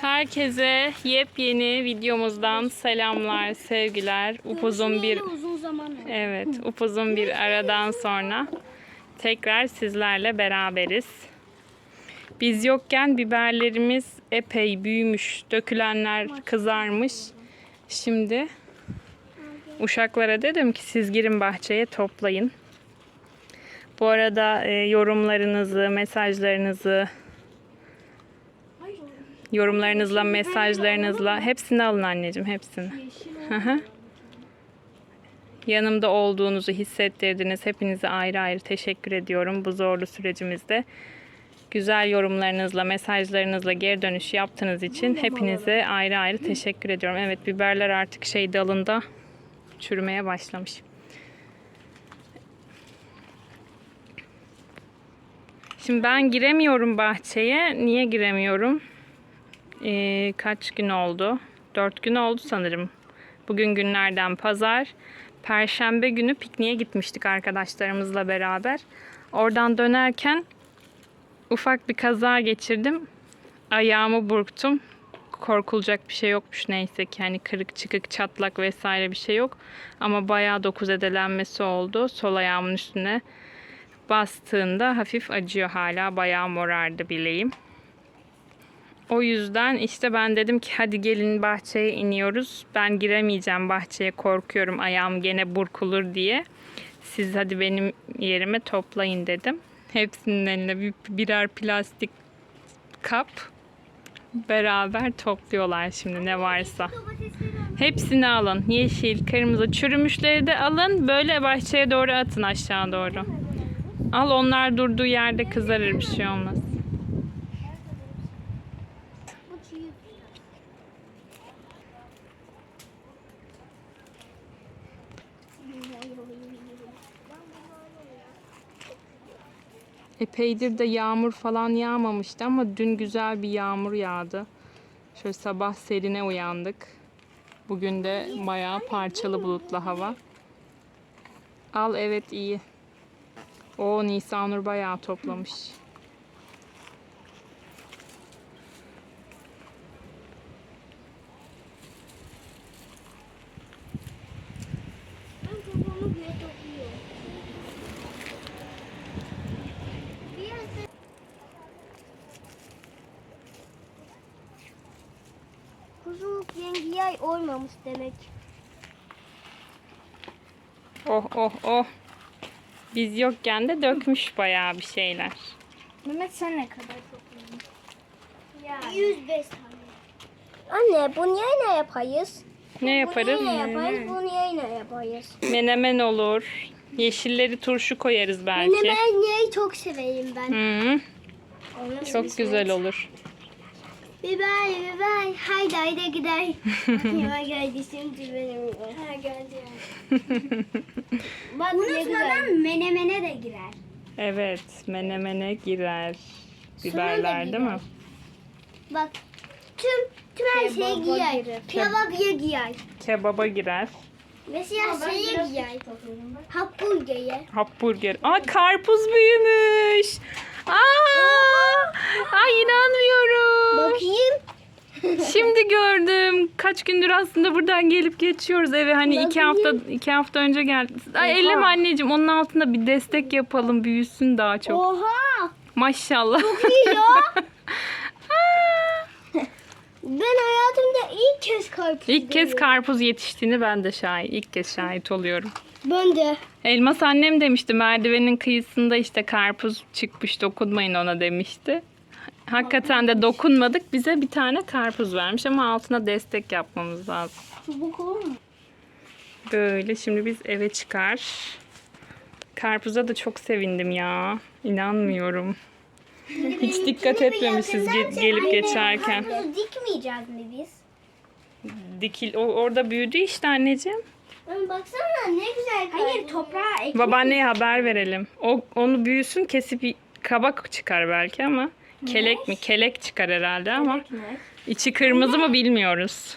Herkese yepyeni videomuzdan selamlar, sevgiler. Upuzun bir uzun zaman oldu. evet, upuzun bir aradan sonra tekrar sizlerle beraberiz. Biz yokken biberlerimiz epey büyümüş, dökülenler kızarmış. Şimdi uşaklara dedim ki siz girin bahçeye toplayın. Bu arada e, yorumlarınızı, mesajlarınızı, yorumlarınızla, mesajlarınızla hepsini alın anneciğim, hepsini. Yanımda olduğunuzu hissettirdiniz. Hepinize ayrı ayrı teşekkür ediyorum bu zorlu sürecimizde. Güzel yorumlarınızla, mesajlarınızla geri dönüş yaptığınız için hepinize ayrı ayrı teşekkür ediyorum. Evet biberler artık şey dalında çürümeye başlamış. Şimdi ben giremiyorum bahçeye. Niye giremiyorum? Ee, kaç gün oldu? 4 gün oldu sanırım. Bugün günlerden pazar. Perşembe günü pikniğe gitmiştik arkadaşlarımızla beraber. Oradan dönerken ufak bir kaza geçirdim. Ayağımı burktum. Korkulacak bir şey yokmuş neyse ki. Hani kırık çıkık çatlak vesaire bir şey yok. Ama bayağı dokuz edelenmesi oldu. Sol ayağımın üstüne bastığında hafif acıyor hala. Bayağı morardı bileğim. O yüzden işte ben dedim ki hadi gelin bahçeye iniyoruz. Ben giremeyeceğim bahçeye korkuyorum ayağım gene burkulur diye. Siz hadi benim yerime toplayın dedim. Hepsinin eline bir, birer plastik kap beraber topluyorlar şimdi ne varsa. Hepsini alın. Yeşil, kırmızı, çürümüşleri de alın. Böyle bahçeye doğru atın aşağı doğru. Al onlar durduğu yerde kızarır bir şey olmaz. Epeydir de yağmur falan yağmamıştı ama dün güzel bir yağmur yağdı. Şöyle sabah serine uyandık. Bugün de bayağı parçalı bulutlu hava. Al evet iyi. O Nisanur bayağı toplamış. Ben kafamı bile topluyor. Bir yerde... Kuzuluk yengi yay olmamış demek. Oh oh oh. Biz yokken de dökmüş bayağı bir şeyler. Mehmet sen ne kadar topladın? Ya. 105 tane. Anne bunu yayına yapayız. Ne yaparız? Bunu yayına yaparız, bunu yayına yaparız. Menemen olur. Yeşilleri turşu koyarız belki. Menemen yayı çok severim ben. Hı, çok güzel olur. Biber, biber, haydi haydi gider. ya geldi şimdi benim. Ha geldi Bak Unutmadan menemene de girer. Evet, menemene girer. Biberler değil mi? girer. Bak tüm tüm her şeyi giyer. Kebabıya giyer. Kebaba girer. Mesela şeye giyer. Hamburger'e. Hamburger. Aa karpuz büyümüş. Aa! Ay inanmıyorum. Bakayım. Şimdi gördüm. Kaç gündür aslında buradan gelip geçiyoruz eve. Hani iki hafta iki hafta önce geldi. Ay elleme anneciğim. Onun altında bir destek yapalım. Büyüsün daha çok. Oha! Maşallah. İyi ya. ben hayatımda ilk kez karpuz İlk kez görüyorum. karpuz yetiştiğini ben de şahit. ilk kez şahit oluyorum. Ben de. Elmas annem demişti merdivenin kıyısında işte karpuz çıkmış dokunmayın ona demişti. Hakikaten de dokunmadık bize bir tane karpuz vermiş ama altına destek yapmamız lazım. Çubuk olur mu? Böyle şimdi biz eve çıkar. Karpuza da çok sevindim ya. İnanmıyorum. Hiç dikkat etmemişiz ge- gelip geçerken. Dikmeyeceğiz mi biz? Dikil o orada büyüdü işte anneciğim. Baksana ne güzel Hayır toprağa ek. Babaanneye haber verelim. O onu büyüsün kesip y- kabak çıkar belki ama kelek mi? Kelek çıkar herhalde ama içi kırmızı mı bilmiyoruz.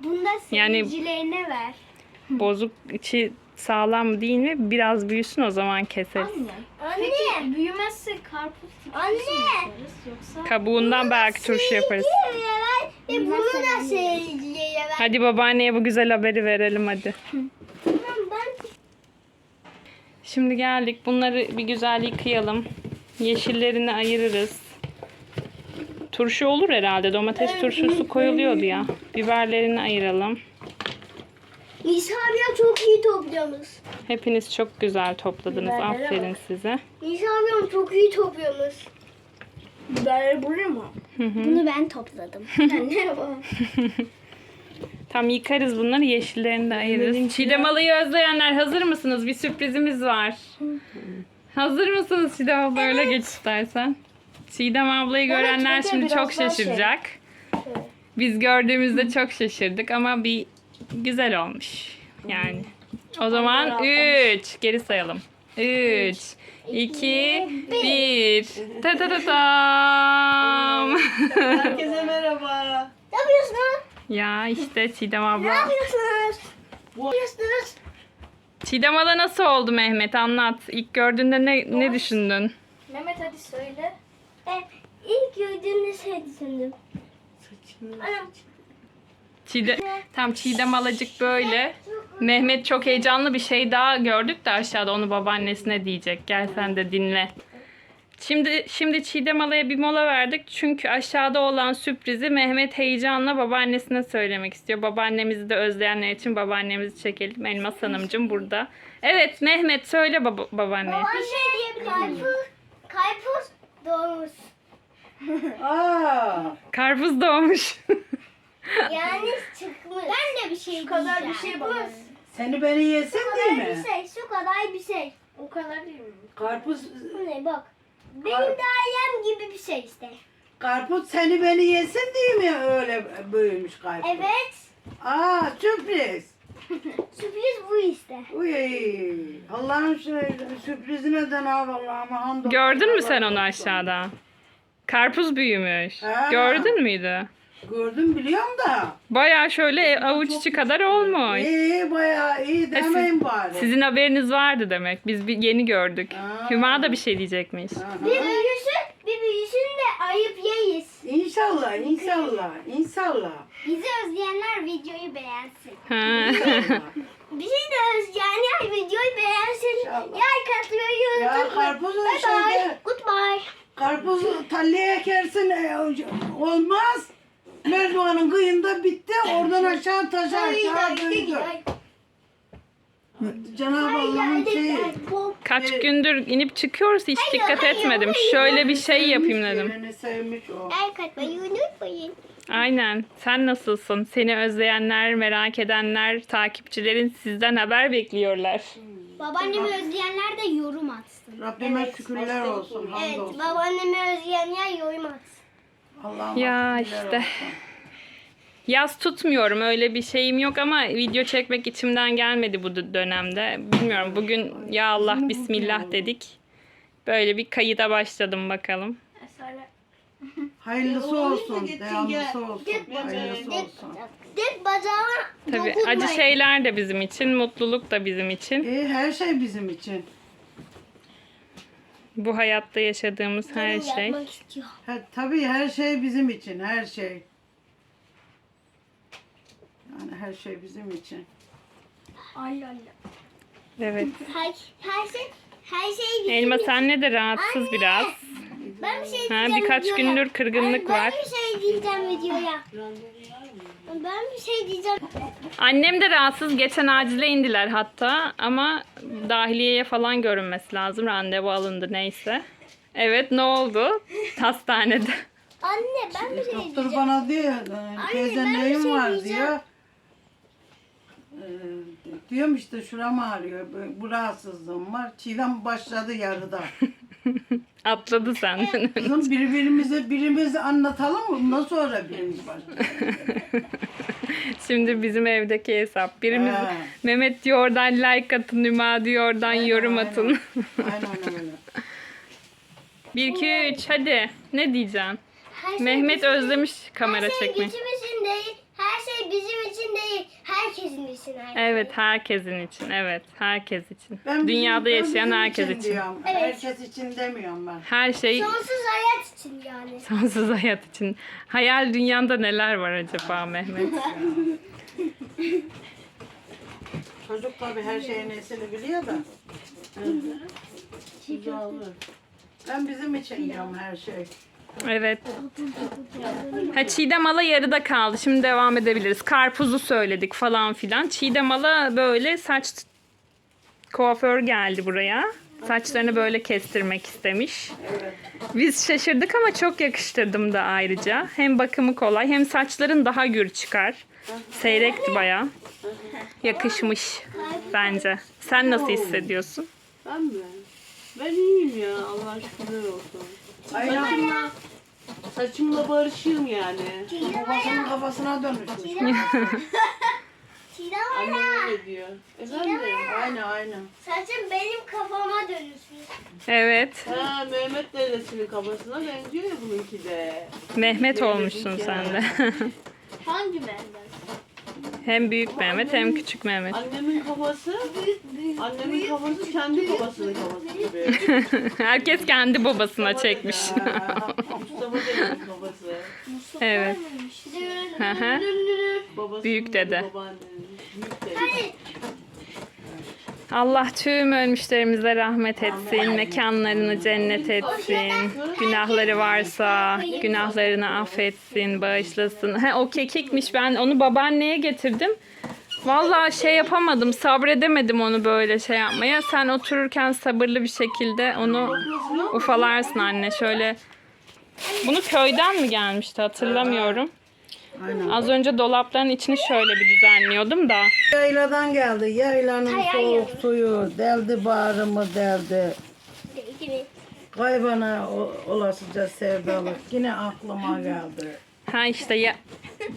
Bunda Yani- seyircilerine ver. Bozuk içi sağlam değil mi? Biraz büyüsün o zaman keseriz. Anne. Peki büyümezse karpuz Anne. Kabuğundan belki turşu yaparız. Ve bunu da söyleyeceğim. Hadi babaanneye bu güzel haberi verelim hadi. Ben Şimdi geldik. Bunları bir güzel yıkayalım. Yeşillerini ayırırız. Turşu olur herhalde. Domates turşusu koyuluyordu ya. Biberlerini ayıralım. Nisa abla çok iyi topluyormuş. Hepiniz çok güzel topladınız. Biberlere Aferin size. Nisa ablam çok iyi topluyormuş. Biberleri buraya mı? Bunu ben topladım. ne bu? Tam yıkarız bunları. Yeşillerini de ayırırız. Çiğdem Alayı özleyenler hazır mısınız? Bir sürprizimiz var. Hazır mısınız Çiğdem abla? Öyle geç istersen. Çiğdem ablayı görenler bir de şimdi çok şey. şaşıracak. Biz gördüğümüzde çok şaşırdık ama bir güzel olmuş. Yani. O zaman 3 geri sayalım. 3 2 1 Ta ta ta tam. Herkese merhaba. Ne yapıyorsunuz? ya işte Çiğdem Ne abla. yapıyorsunuz? Bu- Ne yapıyorsunuz? Çiğdem abla nasıl oldu Mehmet anlat. İlk gördüğünde ne, ne düşündün? Mehmet hadi söyle. E, ilk gördüğümde şey düşündüm. Anam. Çiğdem, tam Çiğdem alacık böyle. Mehmet çok heyecanlı bir şey daha gördük de aşağıda onu babaannesine diyecek. Gel sen de dinle. Şimdi şimdi Çiğdem Ala'ya bir mola verdik. Çünkü aşağıda olan sürprizi Mehmet heyecanla babaannesine söylemek istiyor. Babaannemizi de özleyenler için babaannemizi çekelim. Elmas Hanımcığım burada. Evet Mehmet söyle baba, babaanneye. Bir şey diyebilir miyim? Karpuz doğmuş. Aa, Karpuz doğmuş. Yani çıkmış. Ben de bir şey Şu kadar bir şey baba. seni beni yesin Şu değil kadar mi? bir şey, şu kadar bir şey. O kadar değil mi? Karpuz, Bu ne bak. Benim Kar- dairem gibi bir şey işte. karpuz seni beni yesin değil mi öyle büyümüş karpuz? Evet. Aa, sürpriz. Sürpriz bu işte. Uy, Allah'ın şey, sürprizine de ne Allah'ıma hamdolsun. Gördün mü sen onu aşağıda? Karpuz büyümüş. Ha. Gördün müydü? Gördüm biliyorum da. Bayağı şöyle avuç içi kadar olmuş. İyi bayağı iyi demeyin bari. Sizin haberiniz vardı demek. Biz bir yeni gördük. Aa. Hüma da bir şey diyecekmiş. Aha. Bir büyüsün, bir büyüsün de ayıp yeyiz. İnşallah, inşallah, inşallah. Bizi özleyenler videoyu beğensin. Ha. Bizi de özleyenler videoyu beğensin. İnşallah. Like atmayı Ya unutmayın. karpuz Bye bye. şeyde- Goodbye. Karpuz talliye ekersin e, olmaz. Merdivanın kıyında bitti. Oradan aşağı taşa aşağı döndü. Cenab-ı Allah'ın şeyi. Kaç Evet. gündür inip çıkıyoruz hiç dikkat hayır, etmedim. hayır. Şöyle bir şey yapayım dedim. Yerini sevmiş o. Like atmayı unutmayın. Aynen. Sen nasılsın? Seni özleyenler, merak edenler, takipçilerin sizden haber bekliyorlar. Babaannemi özleyenler de yorum atsın. Rabbime şükürler olsun. Evet, Hamdolsun. babaannemi özleyenler yorum atsın. Allah'ıma Ya işte. olsun. Yaz tutmuyorum öyle bir şeyim yok ama video çekmek içimden gelmedi bu dö- dönemde. Bilmiyorum bugün ya Allah bismillah dedik. Böyle bir kayıda başladım bakalım. Hayırlısı olsun. Devamlısı olsun. Hayırlısı olsun. dip bacağıma Tabii dokunmayın. acı şeyler de bizim için, mutluluk da bizim için. E, her şey bizim için. Bu hayatta yaşadığımız her şey. yapmak istiyor. Ha, tabii her şey bizim için. Her şey. Yani her şey bizim için. Allah Allah. Evet. Her, her şey her şey bizim Elma için. anne de rahatsız Anne. biraz. Ben bir şey Ha, diyeceğim birkaç videoya. gündür kırgınlık ben, var. Ben bir şey diyeceğim videoya. Ben bir şey diyeceğim. Annem de rahatsız. Geçen acile indiler hatta ama dahiliyeye falan görünmesi lazım. Randevu alındı neyse. Evet ne oldu? Hastanede. Anne ben bir şey Doktor diyeceğim. bana diyor, teyze ben bir neyim şey var diyeceğim. diyor. Ee, diyorum işte şuram ağrıyor, bu- bu rahatsızlığım var. Çiğdem başladı yarıda. Atladı sen. Kızım birbirimize birimizi anlatalım mı? Ondan sonra birimiz başlayalım. Şimdi bizim evdeki hesap. Birimiz Ha. Mehmet diyor oradan like atın, Nüma diyor oradan Aynen, yorum aynen. atın. Aynen öyle. 1 2 3 hadi. Ne diyeceksin? Her şey Mehmet bizim- özlemiş kamera Her şey çekmeyi. gücüm için değil. Bizim için değil. Her herkesin için her Evet herkesin için. Evet herkes için. Ben bizim- Dünyada ben yaşayan bizim herkes için. diyorum. Evet. Herkes için demiyorum ben. Her şey Sonsuz hayat için yani. sonsuz hayat için. Hayal dünyanda neler var acaba Mehmet? Çocuk tabii her şeyin nesini biliyor da. Güzel olur. Ben bizim için diyorum her şey. Evet. Ha, çiğdem ala yarıda kaldı. Şimdi devam edebiliriz. Karpuzu söyledik falan filan. Çiğdem ala böyle saç kuaför geldi buraya. Saçlarını böyle kestirmek istemiş. Biz şaşırdık ama çok yakıştırdım da ayrıca. Hem bakımı kolay hem saçların daha gür çıkar. Seyrekti baya. Yakışmış bence. Sen nasıl hissediyorsun? Ben mi? Ben iyiyim ya. Allah şükürler olsun. Aynen Saçımla, saçımla barışığım yani. babasının kafasına dönüşmüş. Çiğdem Annem öyle diyor. Efendim? Aynen aynen. Saçın benim kafama dönüşmüş. Evet. Ha Mehmet dedesinin kafasına benziyor ya bununki de. Mehmet olmuşsun sen de. Hangi benden? Hem büyük Mehmet hem küçük Mehmet. Annemin kafası, annemin kafası kendi babasının kafası gibi. Herkes kendi babasına çekmiş. Mustafa dedenin kafası. evet. Hı hı. Babasının Büyük dede. babaannenin. Büyük dede. Allah tüm ölmüşlerimize rahmet etsin, mekanlarını cennet etsin, günahları varsa günahlarını affetsin, bağışlasın. He, o kekikmiş ben onu babaanneye getirdim. Vallahi şey yapamadım, sabredemedim onu böyle şey yapmaya. Sen otururken sabırlı bir şekilde onu ufalarsın anne. Şöyle bunu köyden mi gelmişti hatırlamıyorum. Aynen. Az önce dolapların içini şöyle bir düzenliyordum da. Yayladan geldi. Yaylanın soğuk suyu deldi bağrımı deldi. Mi? Kaybana o- olasıca sevdalık. Yine aklıma geldi. Ha işte ya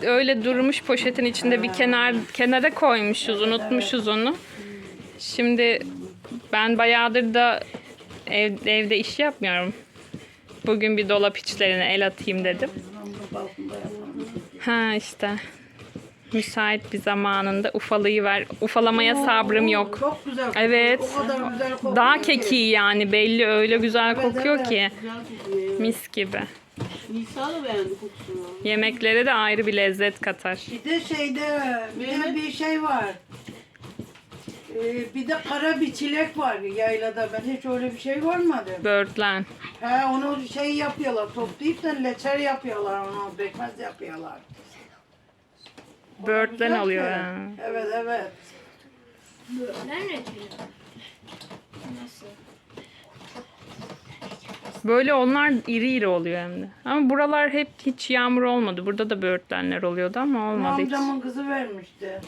öyle durmuş poşetin içinde bir kenar kenara koymuşuz, unutmuşuz onu. Şimdi ben bayağıdır da ev, evde iş yapmıyorum. Bugün bir dolap içlerine el atayım dedim. Ha işte. Müsait bir zamanında ufalayı ver. Ufalamaya sabrım yok. Çok güzel kokuyor. Evet. O kadar güzel kokuyor Daha ki. keki yani belli öyle güzel Evet, kokuyor evet. ki. Güzel kokuyor. Mis gibi. Nisa da beğendi kokusunu. Yemeklere de ayrı bir lezzet katar. Bir de şeyde bir de bir şey var. Ee, bir de kara bir çilek var yaylada. Ben hiç öyle bir şey görmedim. Böğürtlen. He onu şey yapıyorlar. Toplayıp da leçer yapıyorlar onu. Bekmez yapıyorlar. Oluyor. ki. ha. Evet evet. Böyle onlar iri iri oluyor hem de. Ama buralar hep hiç yağmur olmadı. Burada da böğürtlenler oluyordu ama olmadı hiç. Amcamın kızı vermişti.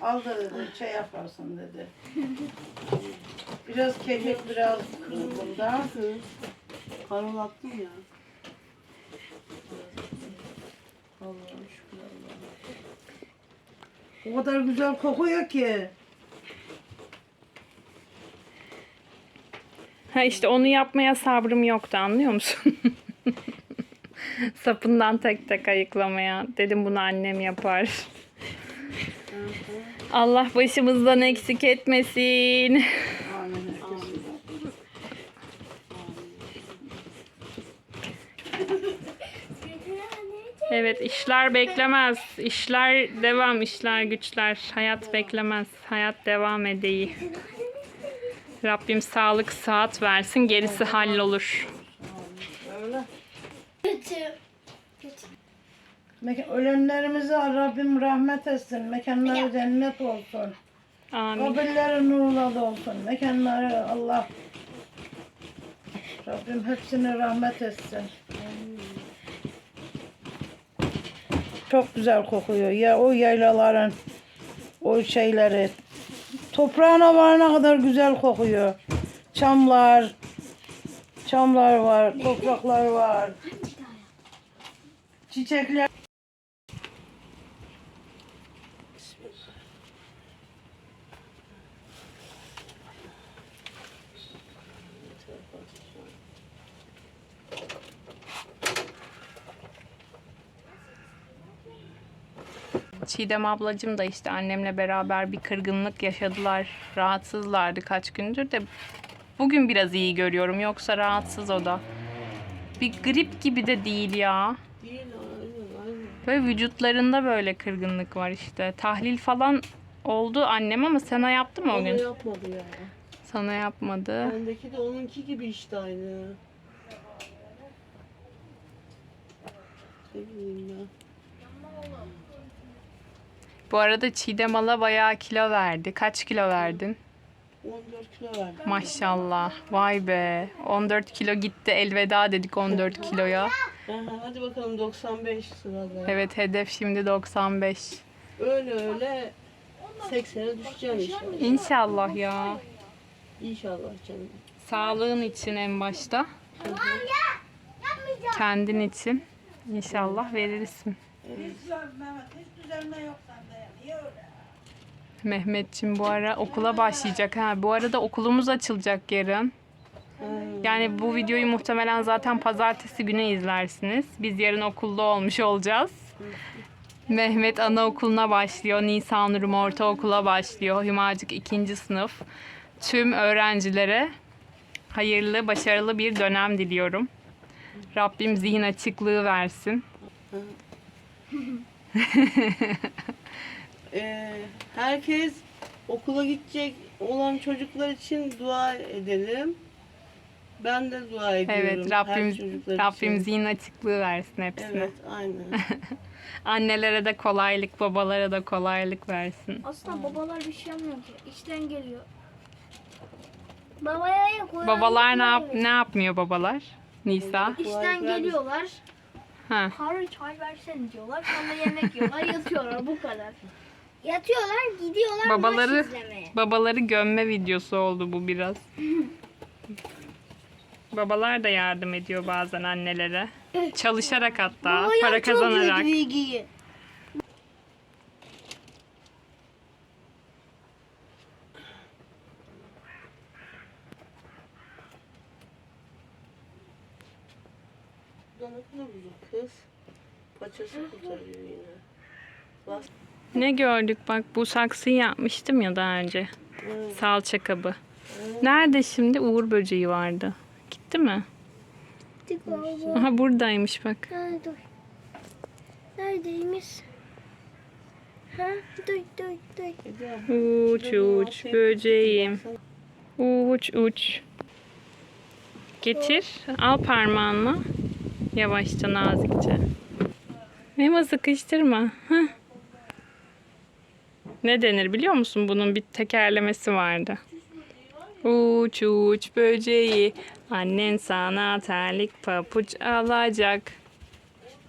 Al da dedi şey yaparsın dedi. Biraz kekik biraz bunda. Karalattım ya. Allah'a şükür Allah'a. O kadar güzel kokuyor ki. Ha işte onu yapmaya sabrım yoktu anlıyor musun? Sapından tek tek ayıklamaya. Dedim bunu annem yapar. Allah başımızdan eksik etmesin. İşler beklemez. İşler devam, işler güçler. Hayat beklemez. Hayat devam edeyi. Rabbim sağlık saat versin. Gerisi hallolur. Kötü. Mek- Ölenlerimize Rabbim rahmet etsin. Mekanları cennet olsun. Amin. Kabirleri nurla olsun. Mekanları Allah Rabbim hepsine rahmet etsin. Çok güzel kokuyor. Ya o yaylaların o şeyleri toprağına varana kadar güzel kokuyor. Çamlar çamlar var, topraklar var. Çiçekler Çiğdem ablacığım da işte annemle beraber bir kırgınlık yaşadılar. Rahatsızlardı kaç gündür de bugün biraz iyi görüyorum. Yoksa rahatsız o da. Bir grip gibi de değil ya. Değil aynen aynen. Böyle vücutlarında böyle kırgınlık var işte. Tahlil falan oldu annem ama sana yaptı mı o Onu gün? yapmadı ya. Sana yapmadı. Bendeki de onunki gibi işte aynı. Ne bileyim ben. Bu arada Çiğdem Ala bayağı kilo verdi. Kaç kilo verdin? 14 kilo verdim. Maşallah. Vay be. 14 kilo gitti. Elveda dedik 14 kiloya. Aha, hadi bakalım 95 sırada. Evet hedef şimdi 95. Öyle öyle 80'e düşeceğim inşallah. İnşallah ya. İnşallah canım. Sağlığın için en başta. Kendin için. İnşallah verirsin. Hiç. Hiç düzenle yok sende ya. Niye öyle? Mehmetçim bu ara okula başlayacak. Ha, bu arada okulumuz açılacak yarın. Yani bu videoyu muhtemelen zaten pazartesi günü izlersiniz. Biz yarın okulda olmuş olacağız. Mehmet anaokuluna başlıyor. Nisan Nurum ortaokula başlıyor. Hümacık ikinci sınıf. Tüm öğrencilere hayırlı, başarılı bir dönem diliyorum. Rabbim zihin açıklığı versin. Ee, herkes okula gidecek olan çocuklar için dua edelim. Ben de dua ediyorum. Evet, Rabbim Rabbim için. zihin açıklığı versin hepsine. Evet, aynen. Annelere de kolaylık, babalara da kolaylık versin. Aslında babalar bir şey yapmıyor ki. İşten geliyor. Babaya o Babalar ne yap ne yapmıyor babalar? Nisa. İşten geliyorlar. Ha. Karı çay versene diyorlar. Sonra yemek yiyorlar. Yatıyorlar bu kadar. Yatıyorlar gidiyorlar Babaları maç izlemeye. babaları gömme videosu oldu bu biraz. Babalar da yardım ediyor bazen annelere. Çalışarak hatta, Babaya para kazanarak. büyük ilgiyi. Budanık ne buzuk kız? Paçası kurtarıyor yine. Bas. Ne gördük bak bu saksıyı yapmıştım ya daha önce. Evet. Salça kabı. Nerede şimdi? Uğur böceği vardı. Gitti mi? Tık baba. Aha buradaymış bak. Dur. Neredeymiş? Ha, dur. Ece abla, Uç uç böceğim. Uç uç. Getir. Al parmağınla. Yavaşça nazikçe. Memo sıkıştırma. Heh. Ne denir biliyor musun? Bunun bir tekerlemesi vardı. Uç uç böceği. Annen sana terlik papuç alacak.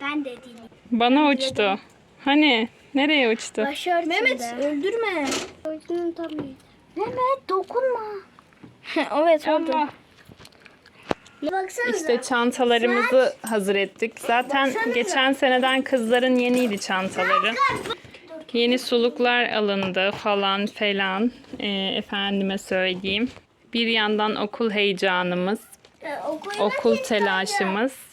Ben de değilim. Bana uçtu. Hani? Nereye uçtu? Mehmet öldürme. Öldürme tabii. Mehmet dokunma. evet oldu. Baksanıza. İşte çantalarımızı hazır ettik. Zaten geçen seneden kızların yeniydi çantaları. Yeni suluklar alındı falan filan. Ee, efendime söyleyeyim. Bir yandan okul heyecanımız, okuyun okul telaşımız.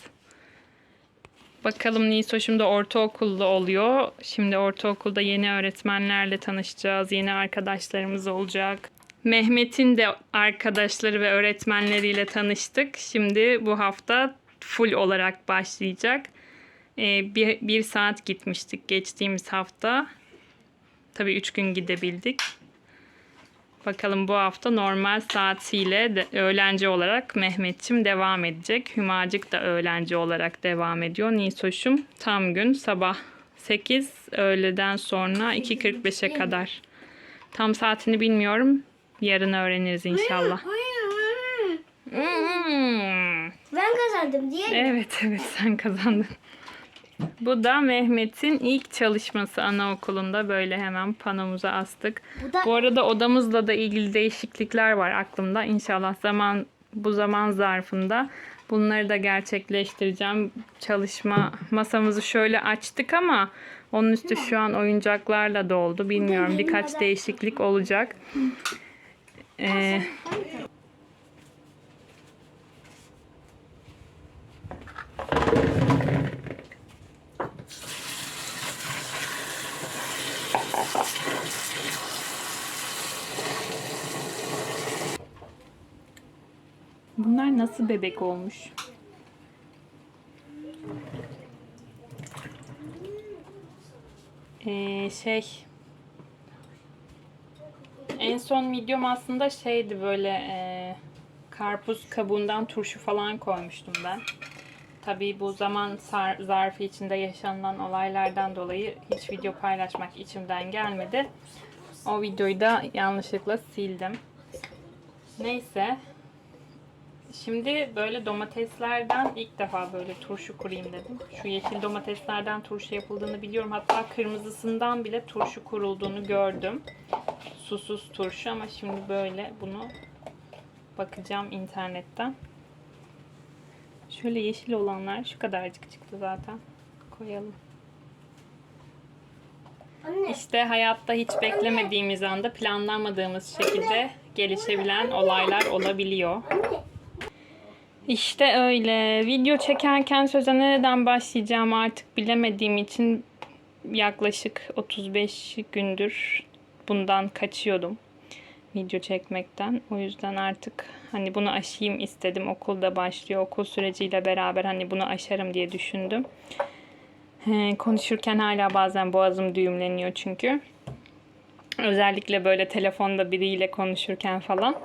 Bakalım Niso şimdi ortaokulda oluyor. Şimdi ortaokulda yeni öğretmenlerle tanışacağız. Yeni arkadaşlarımız olacak. Mehmet'in de arkadaşları ve öğretmenleriyle tanıştık. Şimdi bu hafta full olarak başlayacak. Ee, bir, bir saat gitmiştik geçtiğimiz hafta. Tabii üç gün gidebildik. Bakalım bu hafta normal saatiyle de öğlenci olarak Mehmetçim devam edecek. Hümacık da öğlenci olarak devam ediyor. Nisoş'um tam gün sabah 8 öğleden sonra 2.45'e kadar. Tam saatini bilmiyorum. Yarın öğreniriz inşallah. Hmm. Ben kazandım diye. Evet evet sen kazandın. Bu da Mehmet'in ilk çalışması anaokulunda böyle hemen panomuza astık. Bu da Bu arada odamızla da ilgili değişiklikler var aklımda. İnşallah zaman bu zaman zarfında bunları da gerçekleştireceğim. Çalışma masamızı şöyle açtık ama onun üstü şu an oyuncaklarla doldu. Bilmiyorum birkaç değişiklik olacak. Ee, nasıl bebek olmuş? Ee, şey en son videom aslında şeydi böyle e, karpuz kabuğundan turşu falan koymuştum ben. Tabii bu zaman zarfı içinde yaşanılan olaylardan dolayı hiç video paylaşmak içimden gelmedi. O videoyu da yanlışlıkla sildim. Neyse. Şimdi böyle domateslerden ilk defa böyle turşu kurayım dedim. Şu yeşil domateslerden turşu yapıldığını biliyorum. Hatta kırmızısından bile turşu kurulduğunu gördüm. Susuz turşu ama şimdi böyle bunu bakacağım internetten. Şöyle yeşil olanlar şu kadarcık çıktı zaten. Koyalım. Anne. İşte hayatta hiç beklemediğimiz anda planlamadığımız şekilde gelişebilen olaylar olabiliyor. İşte öyle. Video çekerken söze nereden başlayacağım artık bilemediğim için yaklaşık 35 gündür bundan kaçıyordum. Video çekmekten. O yüzden artık hani bunu aşayım istedim. Okulda başlıyor. Okul süreciyle beraber hani bunu aşarım diye düşündüm. He, konuşurken hala bazen boğazım düğümleniyor çünkü. Özellikle böyle telefonda biriyle konuşurken falan.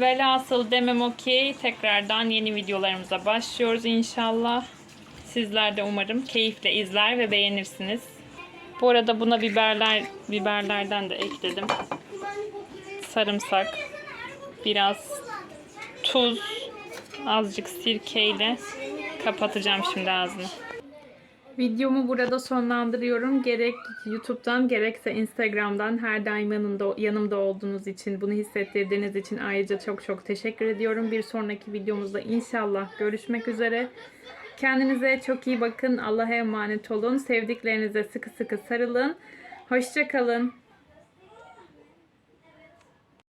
Velhasıl demem o ki tekrardan yeni videolarımıza başlıyoruz inşallah. Sizler de umarım keyifle izler ve beğenirsiniz. Bu arada buna biberler biberlerden de ekledim. Sarımsak, biraz tuz, azıcık sirkeyle kapatacağım şimdi ağzını. Videomu burada sonlandırıyorum. Gerek YouTube'dan gerekse Instagram'dan her daim yanımda, yanımda olduğunuz için, bunu hissettirdiğiniz için ayrıca çok çok teşekkür ediyorum. Bir sonraki videomuzda inşallah görüşmek üzere. Kendinize çok iyi bakın. Allah'a emanet olun. Sevdiklerinize sıkı sıkı sarılın. Hoşçakalın.